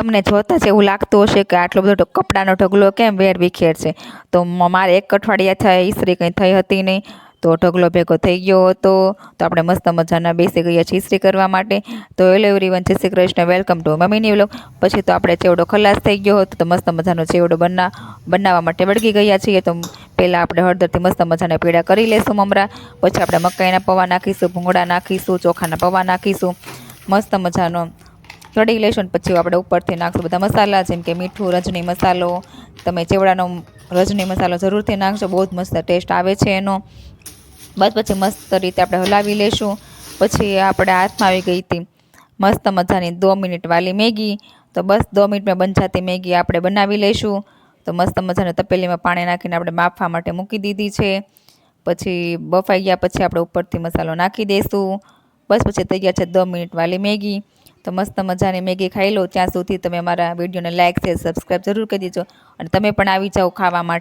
તમને જોતાં જ એવું લાગતું હશે કે આટલો બધો કપડાનો ઢગલો કેમ વેર વિખેર છે? તો મારે એક અઠવાડિયા થાય ઈસ્ત્રી કંઈ થઈ હતી નહીં. તો ઢગલો ભેગો થઈ ગયો હતો. તો આપણે મસ્ત મજાના બેસી ગયા છીએ ઈસરી કરવા માટે. તો hello everyone, Jai Shri Krishna. Welcome to મમ્મીની વ્લોગ. પછી તો આપણે ચેવડો ખલાસ થઈ ગયો હતો, તો મસ્ત મજાનો ચેવડો બના બનાવવા માટે વળગી ગયા છીએ. તો પહેલાં આપણે હળદરથી મસ્ત મજાના પીડા કરી લઈશું મમરા. પછી આપણે મકાઈના પૌવા નાખીશું, ભૂંગળા નાખીશું, ચોખાના પૌવા નાખીશું. મસ્ત મજાનો લેશું ને પછી આપણે ઉપરથી નાખશું. બધા મસાલા, જેમ કે મીઠું, રજની મસાલો, તમે ચેવડાનો રજની મસાલો જરૂરથી નાખજો, બહુ જ મસ્ત ટેસ્ટ આવે છે એનો. બસ પછી મસ્ત રીતે આપણે હલાવી લેશું. પછી આપણે હાથમાં આવી ગઈ હતી મસ્ત મજાની દો મિનિટ વાલી મેગી. તો બસ દો મિનિટમાં બન જાતી મેગી આપણે બનાવી લઈશું તો મસ્ત મજાની તપેલીમાં પાણી નાખીને આપણે માફવા માટે મૂકી દીધી છે. પછી બફાઈ ગયા પછી આપણે ઉપરથી મસાલો નાખી દઈશું બસ પછી તૈયાર છે દો મિનિટ વાલી મેગી. તો મસ્ત મજાની મેગી ખાઈ લો. ત્યાં સુધી તમે અમારા વિડીયોને લાઇક શેર સબસ્ક્રાઈબ જરૂર કરી દેજો. અને તમે પણ આવી જાઓ ખાવા માટે.